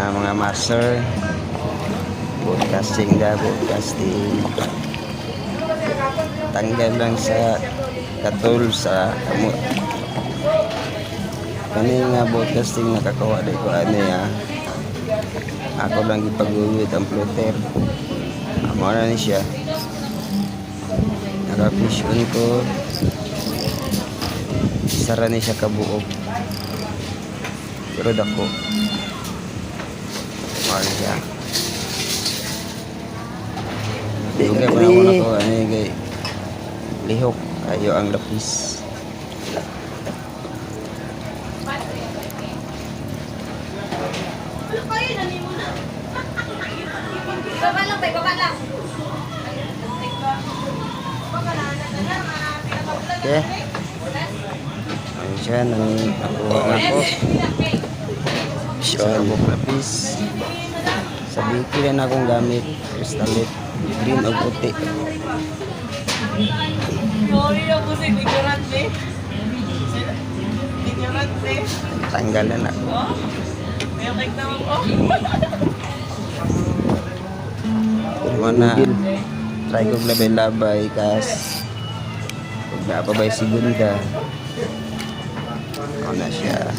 Ah, mga master. Broadcasting da, broadcasting. Tanggal lang sa katul sa kamot. Kani nga broadcasting nakakawa di ko ano ya. Ako lang ipaguyod ang plotter. Amo na ni siya. Naka-fish on ko. Sara ni siya kabuok. Pero dako. Siya. Tingnan pa ako na ko. Ano yung kay lihok. Kayo ang lapis. Baba lang, bay, baba lang. Okay. Ayun siya. Nang nakuha na ko. Siya lapis. Sa biki na akong gamit. Kristalit. Green o puti. Si. Tanggalan ako. Oh. Kung na try ko labay-labay kas pag napabay segunda ako na siya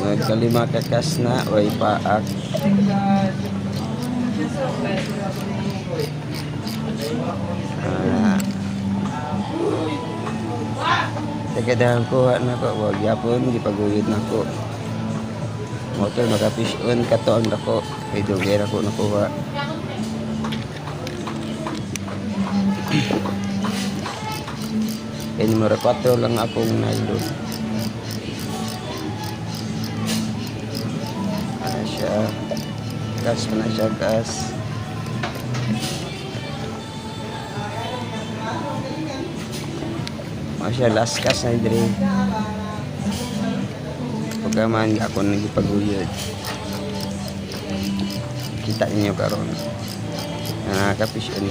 nagkalima kakas na way paak ah kuha na ko, wag yapon, gipaguyod na ko. Motor makafish on kato ang dako. Kay dugay ako nakuha. Kaya numero 4 lang akong nylon. Siya? Gas ko na siya, gas. Ano siya, last gas na dire. Pagka man ako nagipaguyod. Kita ninyo karon. Na nakafish on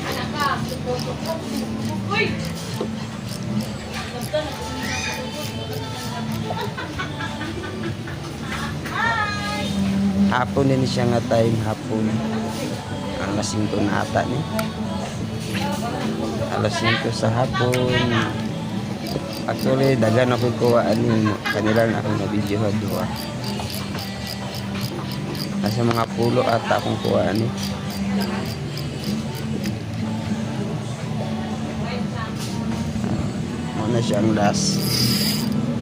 Hapon din siya nga time hapon. Alas 5 na ata ni. Alas 5 sa hapon. Actually, dagan ako kuha ani kanila na akong na-video ha duha. Nasa mga pulo ata akong kuha ani. Mo na siya last.